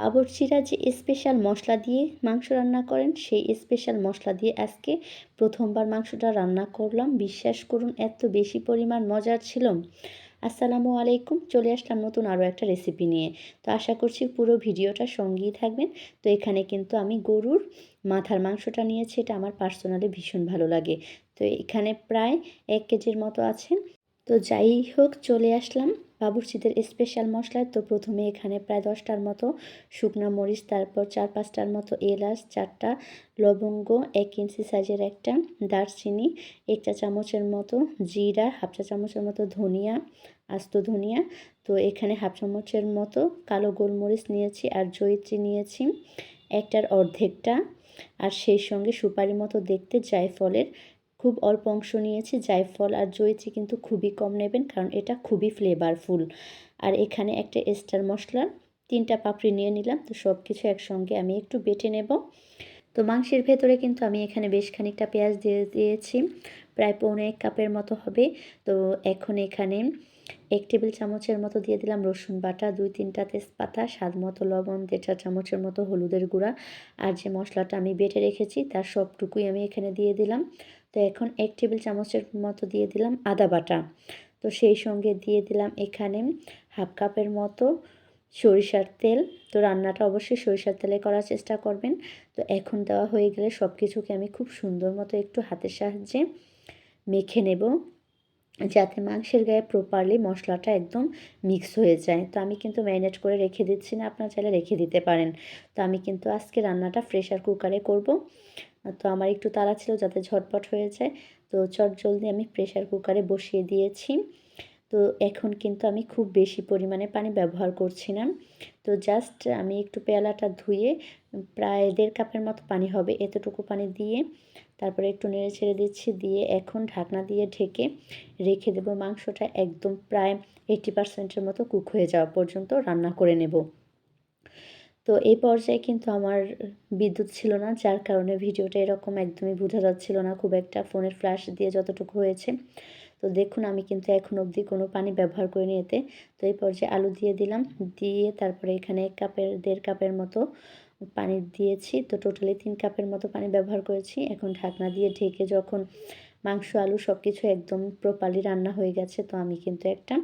বাবরচিরা যে স্পেশাল মশলা দিয়ে মাংস রান্না করেন, সেই স্পেশাল মশলা দিয়ে আজকে প্রথমবার মাংসটা রান্না করলাম। বিশ্বাস করুন, এত বেশি পরিমাণ মজার ছিল। আসসালামু আলাইকুম, চলে আসলাম নতুন আরও একটা রেসিপি নিয়ে। তো আশা করছি পুরো ভিডিওটা সঙ্গেই থাকবেন। তো এখানে কিন্তু আমি গরুর মাথার মাংসটা নিয়েছি, এটা আমার পার্সোনালি ভীষণ ভালো লাগে। তো এখানে প্রায় এক কেজির মতো আছে। তো যাই হোক, চলে আসলাম বাবুর্চিদের স্পেশাল মশলা তো প্রথমে এখানে প্রায় দশটার মতো শুকনো মরিচ, তারপর চার পাঁচটার মতো এলাচ, চারটা লবঙ্গ, এক ইঞ্চি সাইজের একটা দারচিনি, এক চা চামচের মতো জিরা, হাফ চা চামচের মতো ধনিয়া, আস্ত ধনিয়া। তো এখানে হাফ চামচের মতো কালো গোলমরিচ নিয়েছি আর জয়িত্রী নিয়েছি একটার অর্ধেকটা। আর সেই সঙ্গে সুপারি মতো দেখতে জায়ফলের খুব অল্প অংশ নিয়েছি জায়ফল আর জয়িত্রী কিন্তু খুবই কম নেবেন কারণ এটা খুবই ফ্লেভারফুল আর এখানে একটা স্টার মশলা তিনটা পাপড়ি নিয়ে নিলাম, তো সব কিছু একসঙ্গে আমি একটু বেটে নেব। তো মাংসের ভেতরে কিন্তু আমি এখানে বেশ খানিকটা পেঁয়াজ দিয়ে দিয়েছি, প্রায় পৌনে এক কাপের মতো হবে। তো এখন এখানে এক টেবিল চামচের মতো দিয়ে দিলাম রসুন বাটা, দুই তিনটা তেজপাতা, স্বাদ মতো লবণ দেড়টা চামচের মতো হলুদের গুঁড়া। আর যে মশলাটা আমি বেটে রেখেছি, তার সবটুকুই আমি এখানে দিয়ে দিলাম। তো এখন এক টেবিল চামচের মতো দিয়ে দিলাম আদা বাটা। তো সেই সঙ্গে দিয়ে দিলাম এখানে হাফ কাপের মতো সরিষার তেল। তো রান্নাটা অবশ্যই সরিষার তেলে করার চেষ্টা করবেন। তো এখন দেওয়া হয়ে গেলে সব কিছুকে আমি খুব সুন্দর মতো একটু হাতের সাহায্যে মেখে নেব যাতে মাংসের গায়ে প্রপারলি মশলাটা একদম মিক্স হয়ে যায়। তো আমি কিন্তু ম্যারিনেট করে রেখে দিচ্ছি না, আপনার চাইলে রেখে দিতে পারেন। তো আমি কিন্তু আজকে রান্নাটা প্রেশার কুকারে করব। তো আমার একটু তাড়া ছিল যাতে ঝটপট হয়ে যায়। তো চট জলদি আমি প্রেশার কুকারে বসিয়ে দিয়েছি। তো এখন কিন্তু আমি খুব বেশি পরিমাণে পানি ব্যবহার করছি না। তো জাস্ট আমি একটু পেয়ালাটা ধুয়ে প্রায় দেড় কাপের মতো পানি হবে এতটুকু পানি দিয়ে। তারপরে একটু নেড়ে ছেড়ে দিচ্ছি, দিয়ে এখন ঢাকনা দিয়ে ঢেকে রেখে দেবো মাংসটা একদম প্রায় এইটি পার্সেন্টের মতো কুক হয়ে যাওয়া পর্যন্ত রান্না করে নেব। তো এই পর্যায়ে কিন্তু আমার বিদ্যুৎ ছিল না, যার কারণে ভিডিওটা এরকম একদমই বোঝা যাচ্ছিল না খুব একটা ফোনের ফ্ল্যাশ দিয়ে যতটুকু হয়েছে। তো দেখুন আমি কিন্তু এখন অবধি কোনো পানি ব্যবহার করিনি এতে। তো এই পর্যায়ে আলু দিয়ে দিলাম, দিয়ে তারপরে এখানে এক কাপের, দেড় কাপের মতো পানি দিয়েছি। তো টোটালি তিন কাপের মতো পানি ব্যবহার করেছি। এখন ঢাকনা দিয়ে ঢেকে যখন মাংস, আলু সব কিছু একদম প্রপারলি রান্না হয়ে গেছে। তো আমি কিন্তু একটা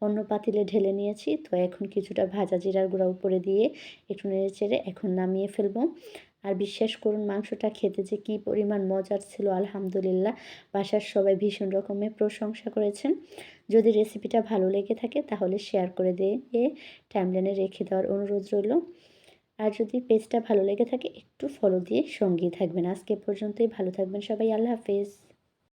অন্য পাতিলে ঢেলে নিয়েছি। তো এখন কিছুটা ভাজা জিরার গুঁড়া উপরে দিয়ে একটু নেড়ে চেড়ে এখন নামিয়ে ফেলব। আর বিশ্বাস করুন, মাংসটা খেতে যে কী পরিমাণ মজার ছিল, আলহামদুলিল্লাহ। বাসার সবাই ভীষণ রকমের প্রশংসা করেছেন। যদি রেসিপিটা ভালো লেগে থাকে, তাহলে শেয়ার করে দিয়ে টাইমলাইনে রেখে দেওয়ার অনুরোধ রইল। আর যদি পেজটা ভালো লেগে থাকে, একটু ফলো দিয়ে সঙ্গেই থাকবেন। আজকে পর্যন্তই, ভালো থাকবেন সবাই, আল্লাহ হাফেজ।